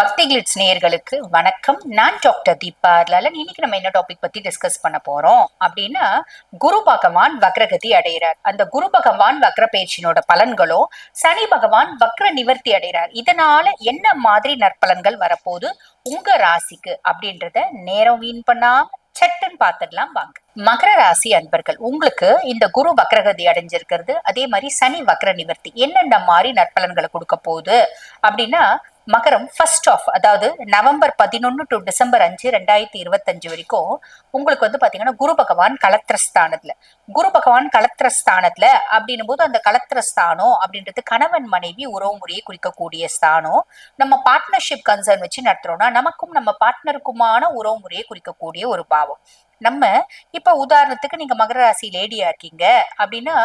பக்தி கிளிட்ஸ் நேயர்களுக்கு வணக்கம். நான் டாக்டர் தீபா லலன் இன்னைக்கு நம்ம என்ன டாபிக் பத்தி டிஸ்கஸ் பண்ண போறோம்? அப்படின்னா குரு பகவான் வக்ரகதி அடைகிறார். அந்த குரு பகவான் வக்ர பயிற்சியினோட பலன்களும் சனி பகவான் வக்ர நிவர்த்தி அடைகிறார். இதனால என்ன மாதிரி நற்பலன்கள் வரப்போகுது? உங்க ராசிக்கு அப்படின்றத நேரம் வீண் பண்ணாம சட்டன் பார்த்துடலாம் வாங்க. மகர ராசி அன்பர்கள் உங்களுக்கு இந்த குரு வக்ரகதி அடைஞ்சிருக்கிறது அதே மாதிரி சனி வக்ர நிவர்த்தி. என்னென்ன மாதிரி நற்பலன்களை கொடுக்க போகுது? அப்படின்னா மகரம் ஃபர்ஸ்ட் ஆஃப் அதாவது நவம்பர் பதினொன்னு டு டிசம்பர் அஞ்சு ரெண்டாயிரத்தி இருபத்தஞ்சு வரைக்கும் உங்களுக்கு வந்து பாத்தீங்கன்னா குரு பகவான் கலத்திரஸ்தானத்தில். குரு பகவான் கலத்திரஸ்தானத்தில் அப்படின்னும் போது அந்த கலத்திரஸ்தானம் அப்படின்றது கணவன் மனைவி உறவு முறையை குறிக்கக்கூடிய ஸ்தானம். நம்ம பார்ட்னர்ஷிப் கன்சர்ன் வச்சு நடத்துறோம்னா நமக்கும் நம்ம பார்ட்னருக்குமான உறவு முறையை குறிக்கக்கூடிய ஒரு பாவம். நம்ம இப்ப உதாரணத்துக்கு நீங்க மகர ராசி லேடியா இருக்கீங்க அப்படின்னா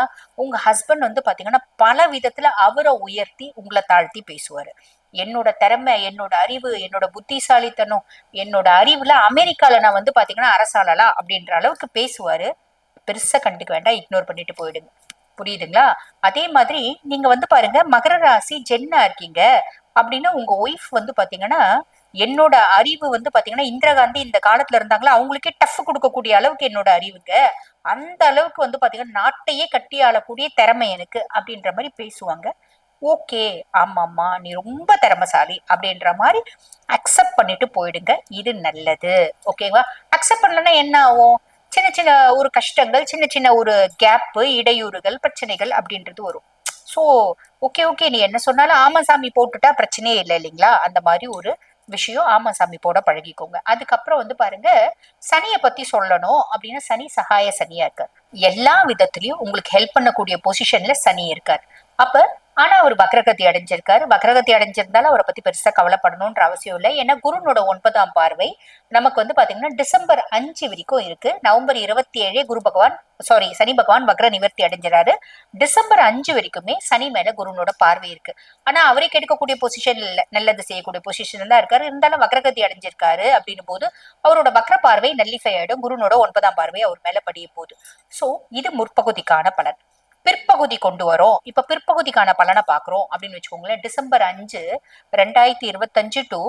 உங்க ஹஸ்பண்ட் வந்து பாத்தீங்கன்னா பல விதத்துல அவரை உயர்த்தி உங்களை தாழ்த்தி பேசுவாரு. என்னோட திறமை என்னோட அறிவு என்னோட புத்திசாலித்தனம் என்னோட அறிவுல அமெரிக்கால நான் வந்து பாத்தீங்கன்னா அரசாளலாம் அப்படின்ற அளவுக்கு பேசுவாரு. பெருசா கண்டுக்க வேண்டாம் இக்னோர் பண்ணிட்டு போயிடுங்க. புரியுதுங்களா? அதே மாதிரி நீங்க வந்து பாருங்க மகர ராசி ஜென்னா இருக்கீங்க அப்படின்னா உங்க ஒய்ஃப் வந்து பாத்தீங்கன்னா என்னோட அறிவு வந்து பாத்தீங்கன்னா இந்திரா காந்தி இந்த காலத்துல இருந்தாங்களா அவங்களுக்கே டஃப் கொடுக்கக்கூடிய அளவுக்கு என்னோட அறிவுங்க. அந்த அளவுக்கு வந்து பாத்தீங்கன்னா நாட்டையே கட்டி ஆளக்கூடிய திறமை எனக்கு அப்படின்ற மாதிரி பேசுவாங்க. ஓகே ஆமாம்மா நீ ரொம்ப திறமசாலி அப்படின்ற மாதிரி அக்செப்ட் பண்ணிட்டு போயிடுங்க. இது நல்லது. ஓகேவா அக்செப்ட் பண்ணலன்னா என்ன ஆகும்? சின்ன சின்ன ஒரு கஷ்டங்கள் சின்ன சின்ன ஒரு கேப்பு இடையூறுகள் பிரச்சனைகள் அப்படின்றது வரும். ஸோ ஓகே ஓகே நீ என்ன சொன்னாலும் ஆமா சாமி போட்டுட்டா பிரச்சனையே இல்லை இல்லைங்களா? அந்த மாதிரி ஒரு விஷயம் ஆமா சாமி போட பழகிக்கோங்க. அதுக்கப்புறம் வந்து பாருங்க சனியை பத்தி சொல்லணும் அப்படின்னா சனி சகாய சனியா இருக்கார். எல்லா விதத்திலயும் உங்களுக்கு ஹெல்ப் பண்ணக்கூடிய பொசிஷன்ல சனி இருக்கார். அப்ப ஆனா அவர் வக்ரகதி அடைஞ்சிருக்காரு. வக்ரகதி அடைஞ்சிருந்தாலும் அவரை பத்தி பெருசா கவலைப்படணும்ன்ற அவசியம் இல்லை. ஏன்னா குருனோட ஒன்பதாம் பார்வை நமக்கு வந்து பாத்தீங்கன்னா டிசம்பர் அஞ்சு வரைக்கும் இருக்கு. நவம்பர் இருபத்தி ஏழே குரு பகவான் சாரி சனி பகவான் வக்ர நிவர்த்தி அடைஞ்சிறாரு. டிசம்பர் அஞ்சு வரைக்குமே சனி மேல குருனோட பார்வை இருக்கு. ஆனா அவரே கெடுக்கக்கூடிய பொசிஷன் இல்ல. நல்லது செய்யக்கூடிய பொசிஷன் தான் இருக்காரு. இருந்தாலும் வக்ரகதி அடைஞ்சிருக்காரு அப்படின்னும் போது அவரோட வக்ர பார்வை நல்லிஃபை ஆயிடும் குருனோட ஒன்பதாம் பார்வை அவர் மேல படிய போகுது சோ இது முற்பகுதிக்கான பலன். பிற்பகுதி கொண்டு வரோம். இப்ப பிற்பகுதிக்கான பலனை பாக்குறோம் அப்படின்னு வச்சுக்கோங்களேன். டிசம்பர் அஞ்சு ரெண்டாயிரத்தி இருபத்தஞ்சு டு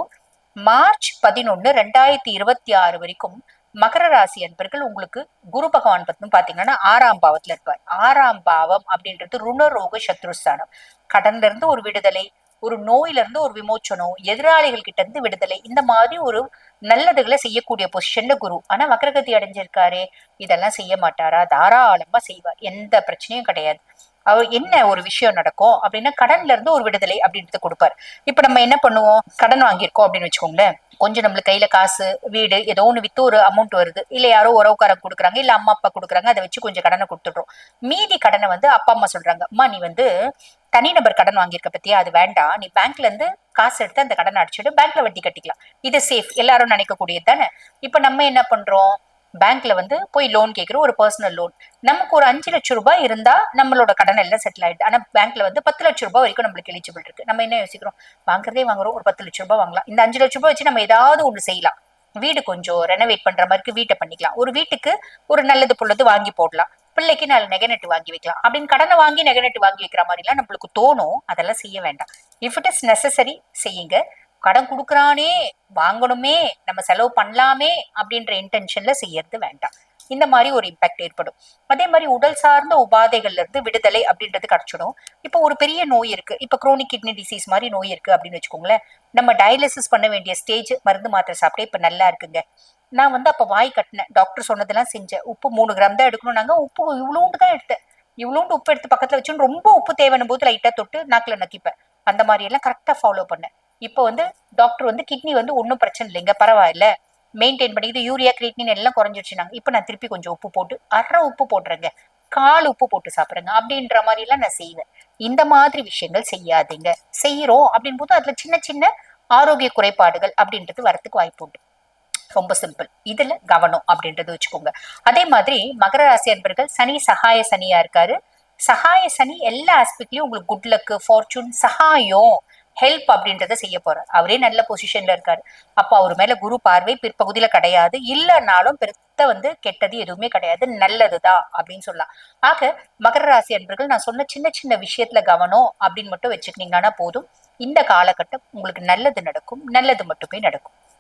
மார்ச் பதினொன்னு ரெண்டாயிரத்தி இருபத்தி ஆறு வரைக்கும் மகர ராசி அன்பர்கள் உங்களுக்கு குரு பகவான் பத்தி பாத்தீங்கன்னா ஆறாம் பாவத்துல இருப்பார். ஆறாம் பாவம் அப்படின்றது ருணரோக சத்ருஸ்தானம். கடன்ல இருந்து ஒரு விடுதலை ஒரு நோயில இருந்து ஒரு விமோச்சனம் எதிராளிகள் கிட்ட இருந்து விடுதலை இந்த மாதிரி ஒரு நல்லதுகளை செய்யக்கூடிய பொசிஷன்ல குரு. ஆனா வக்ரகதி அடைஞ்சிருக்காரு இதெல்லாம் செய்ய மாட்டாரா? தாராளமா செய்வார். எந்த பிரச்சனையும் கிடையாது. அவர் என்ன ஒரு விஷயம் நடக்கும் அப்படின்னா கடன்ல இருந்து ஒரு விடுதலை அப்படின்றது கொடுப்பார். இப்ப நம்ம என்ன பண்ணுவோம்? கடன் வாங்கியிருக்கோம் அப்படின்னு வச்சுக்கோங்களேன். கொஞ்சம் நம்மளுக்கு கையில காசு வீடு ஏதோ ஒண்ணு வித்து ஒரு அமௌண்ட் வருது. இல்ல யாரோ உறவுக்காரங்க கொடுக்குறாங்க இல்ல அம்மா அப்பா கொடுக்குறாங்க அதை வச்சு கொஞ்சம் கடனை கொடுத்துடுறோம். மீதி கடனை வந்து அப்பா அம்மா சொல்றாங்க அம்மா நீ வந்து தனிநபர் கடன் வாங்கியிருக்க பத்தியா? அது வேண்டாம். நீ பேங்க்ல இருந்து காசு எடுத்து அந்த கடனை அடிச்சுட்டு பேங்க்ல வட்டி கட்டிக்கலாம். இது சேஃப் எல்லாரும் நினைக்கக்கூடியது தானே? இப்ப நம்ம என்ன பண்றோம்? பேங்க்ல வந்து போய் லோன் கேட்கிறோம். ஒரு பர்சனல் லோன் நமக்கு ஒரு அஞ்சு லட்சம் ரூபாய் இருந்தா நம்மளோட கடன் எல்லாம் செட்டில் ஆயிடுது. ஆனா பேங்க்ல வந்து பத்து லட்சம் ரூபாய் வரைக்கும் நம்மளுக்கு எலிஜிபிள் இருக்கு. நம்ம என்ன யோசிக்கிறோம்? வாங்குறதே வாங்குறோம். ஒரு பத்து லட்சம் ரூபாய் வாங்கலாம். இந்த அஞ்சு லட்சம் ரூபாய் வச்சு நம்ம ஏதாவது ஒண்ணு செய்யலாம். வீடு கொஞ்சம் ரெனோவேட் பண்ற மாதிரி வீட்டை பண்ணிக்கலாம். ஒரு வீட்டுக்கு ஒரு நல்லது பொழுது வாங்கி போடலாம். பிள்ளைக்கு நல்ல நெகநெட் வாங்கி வைக்கலாம். அப்படின்னு கடனை வாங்கி நெகநெட் வாங்கி வைக்கிற மாதிரிலாம் நம்மளுக்கு தோணும். அதெல்லாம் செய்ய வேண்டாம். இஃப் இட் இஸ் நெசசரி செய்யுங்க. கடன் கொடுக்குறானே வாங்கணுமே நம்ம செலவு பண்ணலாமே அப்படின்ற இன்டென்ஷன்ல செய்யறது வேண்டாம். இந்த மாதிரி ஒரு இம்பாக்ட் ஏற்படும். அதே மாதிரி உடல் சார்ந்த உபாதைகள்ல இருந்து விடுதலை அப்படின்றது கிடைச்சிடும். இப்போ ஒரு பெரிய நோய் இருக்கு. இப்போ குரோனிக் கிட்னி டிசீஸ் மாதிரி நோய் இருக்கு அப்படின்னு வச்சுக்கோங்களேன். நம்ம டயாலிசிஸ் பண்ண வேண்டிய ஸ்டேஜ் மருந்து மாத்திரை சாப்பிட்டே இப்போ நல்லா இருக்குங்க. நான் வந்து அப்போ வாய் கட்டினேன். டாக்டர் சொன்னதெல்லாம் செஞ்சேன். உப்பு மூணு கிராம் தான் எடுக்கணும்னாங்க உப்பு இவ்வளோண்டு தான் எடுத்தேன். இவ்வளோண்டு உப்பு எடுத்து பக்கத்தில் வச்சுன்னு ரொம்ப உப்பு தேவைன்னு போது லைட்டாக தொட்டு நாக்கில் நக்கிப்பேன். அந்த மாதிரியெல்லாம் கரெக்டாக ஃபாலோ பண்ணேன். இப்போ வந்து டாக்டர் வந்து கிட்னி வந்து ஒன்றும் பிரச்சனை இல்லைங்க பரவாயில்ல. மெயின்டைன் பண்ணிக்கிது யூரியா கிரிட்னின் எல்லாம் குறைஞ்சிருச்சுனாங்க இப்போ நான் திருப்பி கொஞ்சம் உப்பு போட்டு அரை உப்பு போடுறேங்க கால் உப்பு போட்டு சாப்பிடுங்க அப்படின்ற மாதிரி எல்லாம் நான் செய்வேன். இந்த மாதிரி விஷயங்கள் செய்யாதீங்க. செய்கிறோம் அப்படின் போது அதில் சின்ன சின்ன ஆரோக்கிய குறைபாடுகள் அப்படின்றது வரத்துக்கு வாய்ப்பு உண்டு ரொம்ப சிம்பிள் இதுல கவனம் அப்படின்றது வச்சுக்கோங்க. அதே மாதிரி மகர ராசி அன்பர்கள் சனி சகாய சனியா இருக்காரு. சகாய சனி எல்லா ஆஸ்பெக்ட்லயும் உங்களுக்கு குட் லக்கு ஃபார்ச்சூன் சகாயம் ஹெல்ப் அப்படின்றத செய்ய போறார். அவரே நல்ல பொசிஷன்ல இருக்காரு. அப்ப அவர் மேல குரு பார்வை பிற்பகுதியில கிடையாது. இல்லைனாலும் பெருத்த வந்து கெட்டது எதுவுமே கிடையாது. நல்லதுதான் அப்படின்னு சொல்லலாம். ஆக மகர ராசி அன்பர்கள் நான் சொன்ன சின்ன சின்ன விஷயத்துல கவனம் அப்படின்னு மட்டும் வச்சுக்கிட்டீங்கன்னா போதும். இந்த காலகட்டம் உங்களுக்கு நல்லது நடக்கும். நல்லது மட்டுமே நடக்கும்.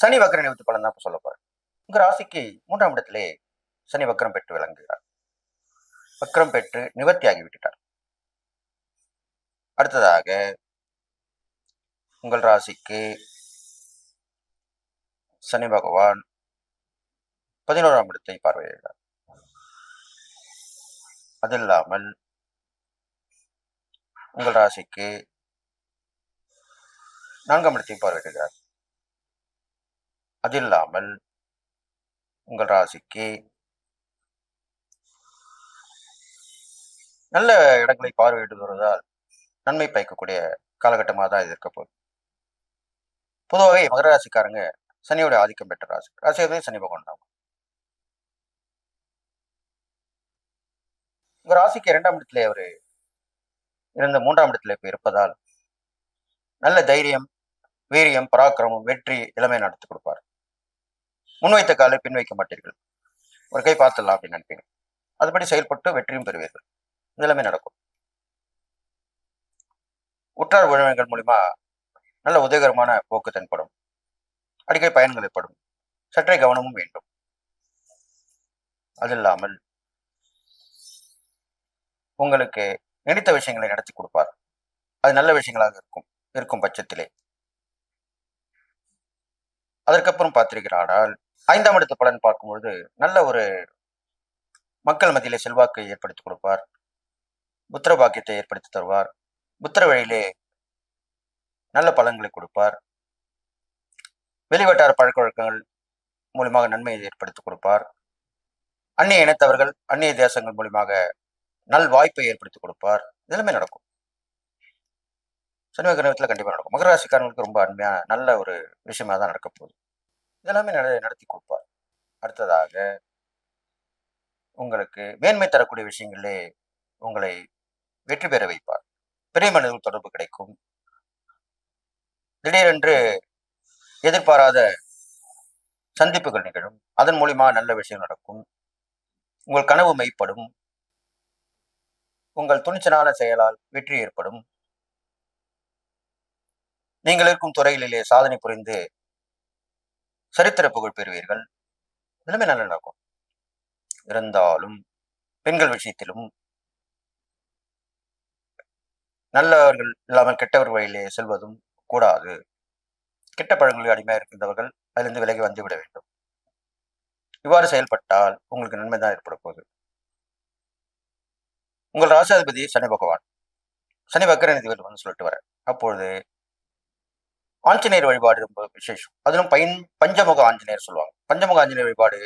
சனி வக்கர நிவர்த்தி பலன் தான் சொல்ல போறேன். உங்க ராசிக்கு மூன்றாம் இடத்திலே சனி வக்கரம் பெற்று விளங்குகிறார். வக்கரம் பெற்று நிவர்த்தியாகி விட்டுட்டார். அடுத்ததாக உங்கள் ராசிக்கு சனி பகவான் பதினோராம் இடத்தை பார்வையிடுகிறார். அது இல்லாமல் உங்கள் ராசிக்கு நான்காம் இடத்தையும் பார்வையிடுகிறார். அது இல்லாமல் உங்கள் ராசிக்கு நல்ல இடங்களை பார்வையிட்டு வருவதால் நன்மை பயக்கக்கூடிய காலகட்டமாக தான் இது இருக்க போகுது. பொதுவாகவே மகர ராசிக்காரங்க சனியோட ஆதிக்கம் பெற்ற ராசி. ராசியாவே சனி பகவான் தான். உங்க ராசிக்கு இரண்டாம் இடத்துல அவர் இருந்த மூன்றாம் இடத்துல இப்போ இருப்பதால் நல்ல தைரியம் வீரியம் பராக்கிரமம் வெற்றி இளமை நடத்தி கொடுப்பார். முன்வைத்த காலை பின் வைக்க மாட்டீர்கள். ஒரு கை பார்த்துடலாம் அப்படின்னு நினைப்பீங்க. அதுபடி செயல்பட்டு வெற்றியும் பெறுவீர்கள். இதெல்லாமே நடக்கும். உற்றார் உறவினர்கள் மூலிமா நல்ல உதயகரமான போக்கு தென்படும். அடிக்கடி பயன்கள் ஏற்படும் சற்றே கவனமும் வேண்டும். அது இல்லாமல் உங்களுக்கு நினைத்த விஷயங்களை நடத்தி கொடுப்பார். அது நல்ல விஷயங்களாக இருக்கும். இருக்கும் பட்சத்திலே. அதற்கப்புறம் பார்த்திருக்கிறானால் ஐந்தாம் இடத்து பலன் பார்க்கும்பொழுது நல்ல ஒரு மக்கள் மத்தியிலே செல்வாக்கை ஏற்படுத்தி கொடுப்பார். புத்திர பாக்கியத்தை ஏற்படுத்தி தருவார். புத்திர வழியிலே நல்ல பலன்களை கொடுப்பார். வெளிவட்டார பழக்க வழக்கங்கள் மூலியமாக நன்மையை ஏற்படுத்தி கொடுப்பார். அந்நிய இனத்தவர்கள் அந்நிய தேசங்கள் மூலியமாக நல் வாய்ப்பை ஏற்படுத்தி கொடுப்பார். இதெல்லாமே நடக்கும். சனிவகிரகத்தில் கண்டிப்பாக நடக்கும். மகராசிக்காரங்களுக்கு ரொம்ப அருமையான நல்ல ஒரு விஷயமா தான் நடக்க போகுது இதெல்லாமே நட நடத்தி கொடுப்பார். அடுத்ததாக உங்களுக்கு மேன்மை தரக்கூடிய விஷயங்களே உங்களை வெற்றி பெற வைப்பார். பெரிய மனிதர்கள் தொடர்பு கிடைக்கும். திடீரென்று எதிர்பாராத சந்திப்புகள் நிகழும். அதன் மூலியமா நல்ல விஷயம் நடக்கும். உங்கள் கனவு மெய்ப்படும். உங்கள் துணிச்சலான செயலால் வெற்றி ஏற்படும். நீங்கள் இருக்கும் துறைகளிலே சாதனை புரிந்து சரித்திர புகழ் பெறுவீர்கள். எல்லாமே நல்லா நடக்கும். இருந்தாலும் பெண்கள் விஷயத்திலும் நல்லவர்கள் இல்லாமல் கெட்டவர் வழியிலே செல்வதும் கூடாது. கெட்ட பழங்களில் அடிமையாக இருக்கின்றவர்கள் அதிலிருந்து விலகி வந்து விட வேண்டும். இவ்வாறு செயல்பட்டால் உங்களுக்கு நன்மை தான் ஏற்பட போகுது. உங்கள் ராசாதிபதி சனி பகவான். சனி வக்கரநிதி வந்து சொல்லிட்டு வர அப்பொழுது ஆஞ்சநேயர் வழிபாடு ரொம்ப விசேஷம். அதிலும் பைன் பஞ்சமுக ஆஞ்சநேயர் சொல்லுவாங்க. பஞ்சமுக ஆஞ்சநேயர் வழிபாடு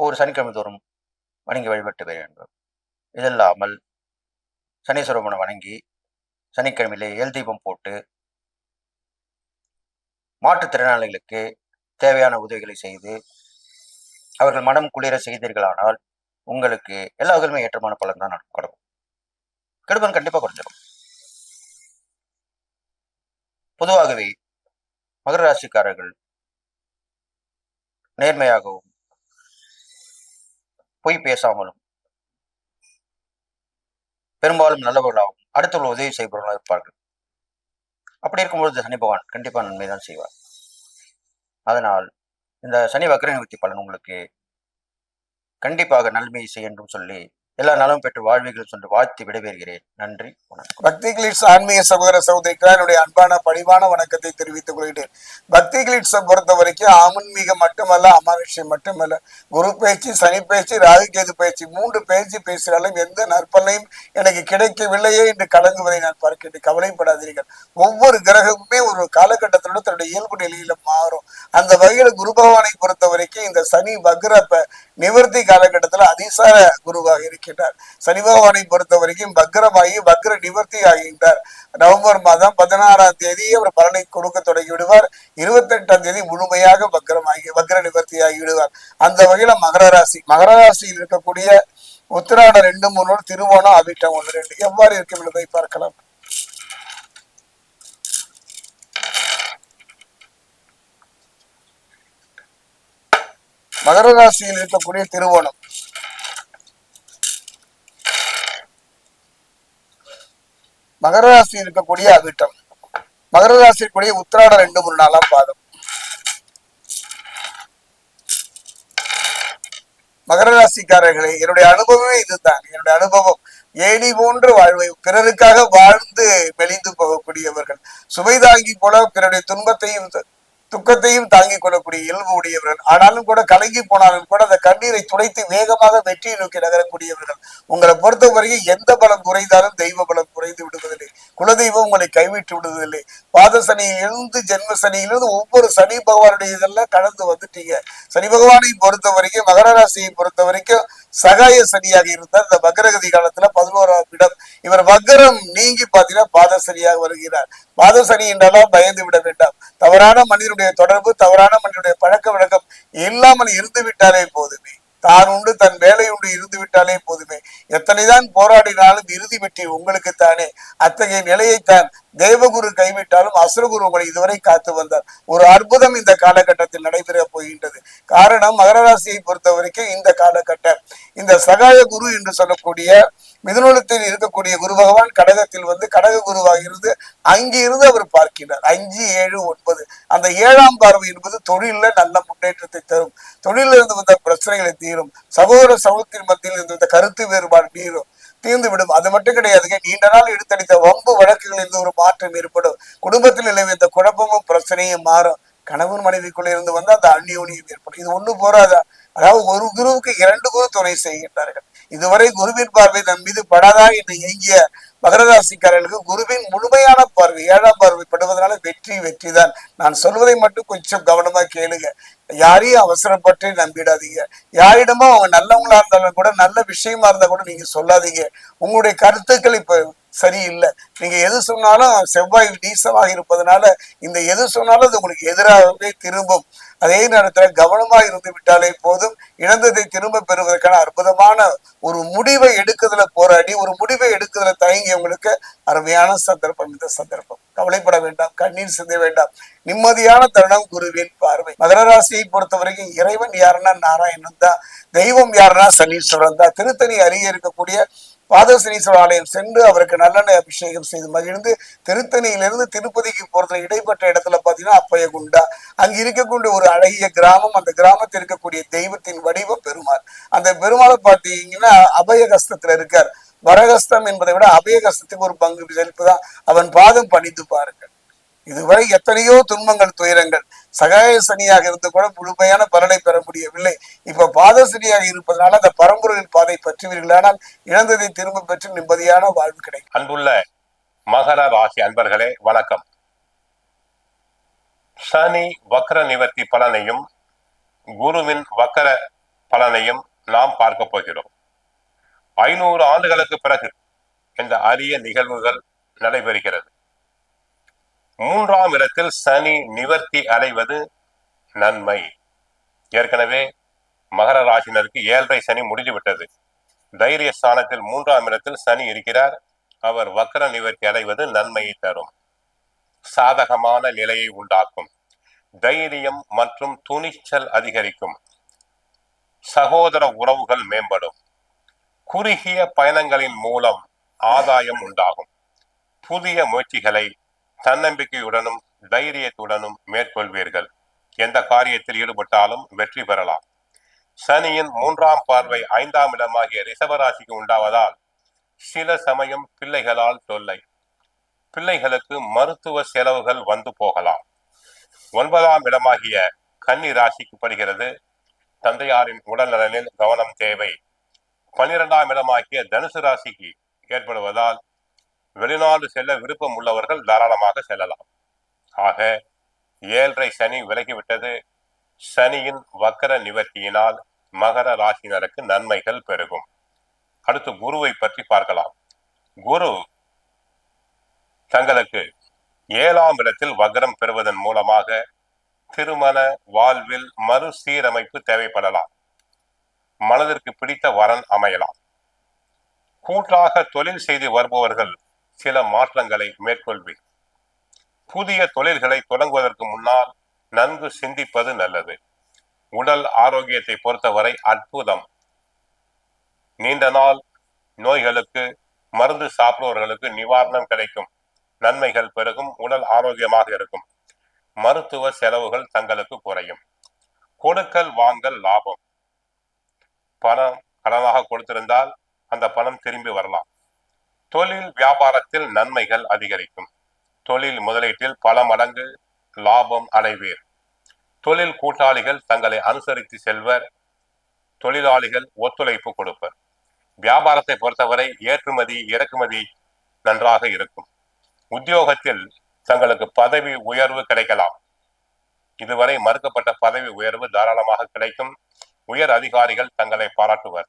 ஒரு சனிக்கிழமை தோறும் வணங்கி வழிபட்டு வர வேண்டும். இதல்லாமல் சனீஸ்வரமனை வணங்கி சனிக்கிழமையிலே எல் தீபம் போட்டு மாற்றுத்திறனாளிகளுக்கு தேவையான உதவிகளை செய்து அவர்கள் மனம் குளிர செய்தீர்களானால் உங்களுக்கு எல்லா வகையிலுமே ஏற்றமான பலன் தான் நடக்கும் கிடக்கும். கெடுபன் கண்டிப்பாக குறைஞ்சிடும் பொதுவாகவே மகர ராசிக்காரர்கள் நேர்மையாகவும் பொய் பேசாமலும் பெரும்பாலும் நல்லவர்களாகவும் அடுத்தவர்கள் உதவி செய்பவர்களாக இருப்பார்கள். அப்படி இருக்கும்பொழுது சனி பகவான் கண்டிப்பாக நன்மை தான் செய்வார். அதனால் இந்த சனி வக்கர நிவர்த்தி பலன் உங்களுக்கு கண்டிப்பாக நன்மை செய்யணும் சொல்லி எல்லா நலம் பெற்று வாழ்வீர்கள் சொல்லி வாழ்த்து விடைபெறுகிறேன். நன்றி வணக்கம். பக்தி கிளிட்ஸ் ஆன்மீக சகோதர சகோதரிக்கு என்னுடைய அன்பான பணிவான வணக்கத்தை தெரிவித்துக் கொள்கிறேன். பக்தி கிளிட்ஸை பொறுத்த வரைக்கும் ஆன்மீகம் மட்டுமல்ல அமானுஷ்யம் மட்டுமல்ல குரு பேச்சு சனி பேச்சு ராகு கேது பேச்சு மூன்று பேச்சு பேசினாலும் எந்த நற்பலையும் எனக்கு கிடைக்கவில்லையே என்று கலங்குவதை நான் பார்க்கிறேன் கவலைப்படாதீர்கள் ஒவ்வொரு கிரகமுமே ஒரு காலகட்டத்தோட தன்னுடைய இயல்பு நிலையில மாறும். அந்த வகையில குரு பகவானை பொறுத்த வரைக்கும் இந்த சனி வக்ரப்ப நிவர்த்தி காலகட்டத்தில் அதிசார குருவாக இருக்கின்றார். சனி பகவானை பொறுத்த வரைக்கும் பக்ரமாகி பக்ர நிவர்த்தி ஆகின்றார். நவம்பர் மாதம் பதினாறாம் தேதி அவர் பலனை கொடுக்க தொடங்கி விடுவார் இருபத்தெட்டாம் தேதி முழுமையாக பக்ரமாகி பக்ர நிவர்த்தி ஆகி விடுவார் அந்த வகையில மகர ராசி. மகர ராசியில் இருக்கக்கூடிய உத்திராட ரெண்டு மூணு திருவோணம் அவிட்டம் ஒன்று ரெண்டு. எவ்வாறு இருக்கும் என்பதை பார்க்கலாம். மகர ராசியில் இருக்கக்கூடிய திருவோணம். மகர ராசியில் இருக்கக்கூடிய அவிட்டம். மகர ராசியில் கூடிய உத்திராடம் ரெண்டு மூணு நாளாம் பாதம். மகர ராசிக்காரர்களே என்னுடைய அனுபவமே இதுதான். என்னுடைய அனுபவம் ஏணி போன்ற வாழ்வை பிறருக்காக வாழ்ந்து மெலிந்து போகக்கூடியவர்கள். சுமை தாங்கி போல பிறருடைய துன்பத்தையும் துக்கத்தையும் தாங்கிக் கொள்ளக்கூடிய இயல்பு உடையவர்கள். ஆனாலும் கூட கலங்கி போனாலும் கூட அந்த கண்ணீரை துடைத்து வேகமாக வெற்றியை நோக்கி நகரக்கூடியவர்கள். உங்களை பொறுத்த வரைக்கும் எந்த பலம் குறைந்தாலும் தெய்வ பலம் குறைந்து விடுவதில்லை. குலதெய்வம் உங்களை கைவிட்டு விடுவதில்லை. பாத சனியிலிருந்து ஜென்ம சனியிலிருந்து ஒவ்வொரு சனி பகவானுடைய இதெல்லாம் கடந்து வந்துட்டீங்க. சனி பகவானை பொறுத்த வரைக்கும் மகர ராசியை பொறுத்த வரைக்கும் சகாய சனியாக இருந்தார். இந்த வக்ரகதி காலத்துல பதினோராம் இடம். இவர் வக்ரம் நீங்கி பாத்தீங்கன்னா பாதசனியாக வருகிறார். பாத சனி என்றாலும் பயந்து விட வேண்டாம். தவறான மனிதனுடைய தொடர்பு தவறான மனிதனுடைய பழக்க வழக்கம் இல்லாமல் இருந்து விட்டாலே போதுமே. தான் உண்டு தன் வேலை உண்டு இருந்து விட்டாலே போதுமே. எத்தனைதான் போராடினாலும் இறுதி வெற்றி உங்களுக்கு தானே அத்தகைய நிலையைத்தான் தேவகுரு கைவிட்டாலும் அசுரகுரு உங்களை இதுவரை காத்து வந்தார். ஒரு அற்புதம் இந்த காலகட்டத்தில் நடைபெற போகின்றது. காரணம் மகர ராசியை பொறுத்த வரைக்கும் இந்த காலகட்டம். இந்த சகாய குரு என்று சொல்லக்கூடிய மிதுனத்தில் இருக்கக்கூடிய குரு பகவான் கடகத்தில் வந்து கடக குருவாக இருந்து அங்கிருந்து அவர் பார்க்கிறார் அஞ்சு ஏழு ஒன்பது. அந்த ஏழாம் பார்வை என்பது தொழில நல்ல முன்னேற்றத்தை தரும். தொழிலில் இருந்து வந்த பிரச்சனைகளை தீரும். சகோதர சமூகத்தின் மத்தியில் இருந்து வந்த கருத்து வேறுபாடு தீரும் தீர்ந்து விடும் அது மட்டும் கிடையாதுங்க நீண்ட நாள் எடுத்தடித்த வம்பு வழக்குகளில் இருந்து ஒரு மாற்றம் ஏற்படும். குடும்பத்தில் நிலவிய இந்த குழப்பமும் பிரச்சனையும் மாறும். கணவன் மனைவிக்குள்ள இருந்து வந்து அந்த அந்நியோனியம் ஏற்படும். இது ஒண்ணு போறாதா? அதாவது ஒரு குருவுக்கு இரண்டு குரு துணை செய்கின்றார்கள். இதுவரை குருவின் பார்வை நம் மீது படாதா என்று இயங்கிய மகரராசிக்காரர்களுக்கு குருவின் முழுமையான பார்வை ஏழாம் பார்வை படுவதனால வெற்றி வெற்றி தான் நான் சொல்வதை மட்டும் கொஞ்சம் கவனமா கேளுங்க. யாரையும் அவசரப்பட்டு நம்பிடாதீங்க. யாரிடமும் அவங்க நல்லவங்களா இருந்தாலும் கூட நல்ல விஷயமா இருந்தா கூட நீங்க சொல்லாதீங்க. உங்களுடைய கருத்துக்கள் இப்ப சரியில்லை. நீங்க எது சொன்னாலும் செவ்வாய் டீசலாக இருப்பதனால இந்த எது சொன்னாலும் அது உங்களுக்கு எதிராகவே திரும்பும். அதே நேரத்தில் கவனமா இருந்து விட்டாலே போதும். இழந்ததை திரும்ப பெறுவதற்கான அற்புதமான ஒரு முடிவை எடுக்குதுல போராடி ஒரு முடிவை எடுக்குதுல தயங்கியவங்களுக்கு அருமையான சந்தர்ப்பம் இந்த சந்தர்ப்பம். கவலைப்பட வேண்டாம் கண்ணீர் சிந்த வேண்டாம். நிம்மதியான தருணம் குருவின் பார்வை. மகர ராசியை பொறுத்த வரைக்கும் இறைவன் யாருன்னா நாராயணன் தான். தெய்வம் யாருன்னா சனீஸ்வரன் தான். திருத்தணி அருகே இருக்கக்கூடிய பாதசனீஸ்வரர் ஆலயம் சென்று அவருக்கு நல்லெண்ணெய் அபிஷேகம் செய்து மகிழ்ந்து திருத்தணியிலிருந்து திருப்பதிக்கு போறதுல இடைப்பட்ட இடத்துல பாத்தீங்கன்னா அப்பயகுண்டா அங்க இருக்கக்கூடிய ஒரு அழகிய கிராமம் அந்த கிராமத்தில் இருக்கக்கூடிய தெய்வத்தின் வடிவம் பெருமாள். அந்த பெருமாளை பார்த்தீங்கன்னா அபயகஸ்தத்துல இருக்கார். வரகஸ்தம் என்பதை விட அபயகஸ்தத்துக்கு ஒரு பங்கு செலுப்பு தான் அவன் பாதம் பணித்து பாருங்கள். இதுவரை எத்தனையோ துன்பங்கள் துயரங்கள் சகாய சனியாக இருந்து கூட முழுமையான பலனை பெற முடியவில்லை. இப்ப பாதசனியாக இருப்பதனால அந்த பரம்பொருளின் பாதை பற்றுவீர்களானால் இழந்ததை திரும்ப பெற்று நிம்மதியான வாழ்வு கிடைக்கும். அன்புள்ள மகர ராசி அன்பர்களே வணக்கம். சனி வக்ர நிவர்த்தி பலனையும் குருவின் வக்கர பலனையும் நாம் பார்க்க போகிறோம். ஐநூறு ஆண்டுகளுக்கு பிறகு இந்த அரிய நிகழ்வுகள் நடைபெறுகிறது. மூன்றாம் இடத்தில் சனி நிவர்த்தி அடைவது நன்மை. ஏற்கனவே மகர ராசினருக்கு ஏழரை சனி முடிந்துவிட்டது. தைரிய ஸ்தானத்தில் மூன்றாம் இடத்தில் சனி இருக்கிறார். அவர் வக்கர நிவர்த்தி அடைவது நன்மையை தரும். சாதகமான நிலையை உண்டாக்கும். தைரியம் மற்றும் துணிச்சல் அதிகரிக்கும். சகோதர உறவுகள் மேம்படும். குறுகிய பயணங்களின் மூலம் ஆதாயம் உண்டாகும். புதிய முயற்சிகளை தன்னம்பிக்கையுடனும் தைரியத்துடனும் மேற்கொள்வீர்கள். எந்த காரியத்தில் ஈடுபட்டாலும் வெற்றி பெறலாம். சனியின் மூன்றாம் பார்வை ஐந்தாம் இடமாகிய ரிஷபராசிக்கு உண்டாவதால் சில சமயம் பிள்ளைகளால் தொல்லை. பிள்ளைகளுக்கு மருத்துவ செலவுகள் வந்து போகலாம். ஒன்பதாம் இடமாகிய கன்னி ராசிக்கு படுகிறது. தந்தையாரின் உடல் நலனில் கவனம் தேவை. பனிரெண்டாம் இடமாகிய தனுசு ராசிக்கு ஏற்படுவதால் வெளிநாடு செல்ல விருப்பம் உள்ளவர்கள் தாராளமாக செல்லலாம். ஆக ஏழரை சனி விலகிவிட்டது. சனியின் வக்கர நிவர்த்தியினால் மகர ராசினருக்கு நன்மைகள் பெருகும். அடுத்து குருவை பற்றி பார்க்கலாம். குரு தங்களுக்கு ஏழாம் இடத்தில் வக்ரம் பெறுவதன் மூலமாக திருமண வாழ்வில் மறுசீரமைப்பு தேவைப்படலாம். மனதிற்கு பிடித்த வரன் அமையலாம். கூட்டாக தொழில் செய்து வருபவர்கள் சில மாற்றங்களை மேற்கொள்வேன். புதிய தொழில்களை தொடங்குவதற்கு முன்னால் நன்கு சிந்திப்பது நல்லது. உடல் ஆரோக்கியத்தை பொறுத்தவரை அற்புதம். நீண்ட நாள் நோய்களுக்கு மருந்து சாப்பிடுவர்களுக்கு நிவாரணம் கிடைக்கும். நன்மைகள் பெருகும் உடல் ஆரோக்கியமாக இருக்கும். மருத்துவ செலவுகள் தங்களுக்கு குறையும். கொடுக்கல் வாங்கல் லாபம். பணம் கடனாக கொடுத்திருந்தால் அந்த பணம் திரும்பி வரலாம். தொழில் வியாபாரத்தில் நன்மைகள் அதிகரிக்கும். தொழில் முதலீட்டில் பல மடங்கு லாபம் அடைவீர். தொழில் கூட்டாளிகள் தங்களை அனுசரித்து செல்வர். தொழிலாளிகள் ஒத்துழைப்பு கொடுப்பர். வியாபாரத்தை பொறுத்தவரை ஏற்றுமதி இறக்குமதி நன்றாக இருக்கும். உத்தியோகத்தில் தங்களுக்கு பதவி உயர்வு கிடைக்கலாம். இதுவரை மறுக்கப்பட்ட பதவி உயர்வு தாராளமாக கிடைக்கும். உயர் அதிகாரிகள் தங்களை பாராட்டுவர்.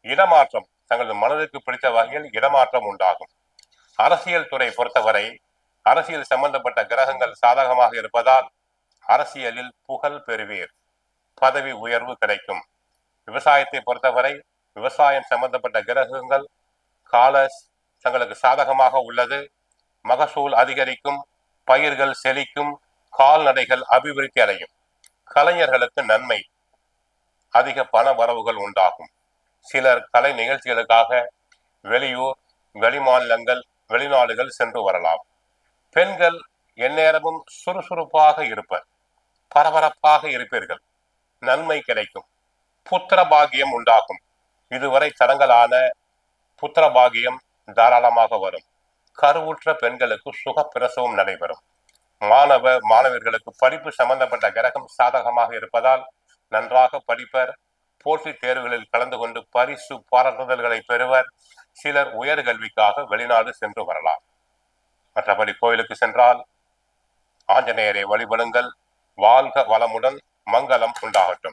இடமாற்றம் தங்களது மனதிற்கு பிடித்த வகையில் இடமாற்றம் உண்டாகும். அரசியல் துறை பொறுத்தவரை அரசியல் சம்பந்தப்பட்ட கிரகங்கள் சாதகமாக இருப்பதால் அரசியலில் புகழ் பெறுவீர். பதவி உயர்வு கிடைக்கும். விவசாயத்தை பொறுத்தவரை விவசாயம் சம்பந்தப்பட்ட கிரகங்கள் கால தங்களுக்கு சாதகமாக உள்ளது. மகசூல் அதிகரிக்கும் பயிர்கள் செழிக்கும் கால்நடைகள் அபிவிருத்தி அடையும். கலைஞர்களுக்கு நன்மை. அதிக பண வரவுகள் உண்டாகும். சிலர் கலை நிகழ்ச்சிகளுக்காக வெளியூர் வெளிமாநிலங்கள் வெளிநாடுகள் சென்று வரலாம். பெண்கள் எந்நேரமும் சுறுசுறுப்பாக இருப்பர். பரபரப்பாக இருப்பீர்கள். நன்மை கிடைக்கும். புத்திர பாகியம் உண்டாகும். இதுவரை தடங்களான புத்திர பாகியம் தாராளமாக வரும். கருவுற்ற பெண்களுக்கு சுகப்பிரசவம் நடைபெறும். மாணவ மாணவர்களுக்கு படிப்பு சம்பந்தப்பட்ட கிரகம் சாதகமாக இருப்பதால் நன்றாக படிப்பர். போட்டித் தேர்வுகளில் கலந்து கொண்டு பரிசு பாராட்டுதல்களை பெறுவர். சிலர் உயர்கல்விக்காக வெளிநாடு சென்று வரலாம். மற்றபடி கோயிலுக்கு சென்றால் ஆஞ்சநேயரை வழிபடுங்கள். வாழ்க வளமுடன் மங்களம் உண்டாகட்டும்.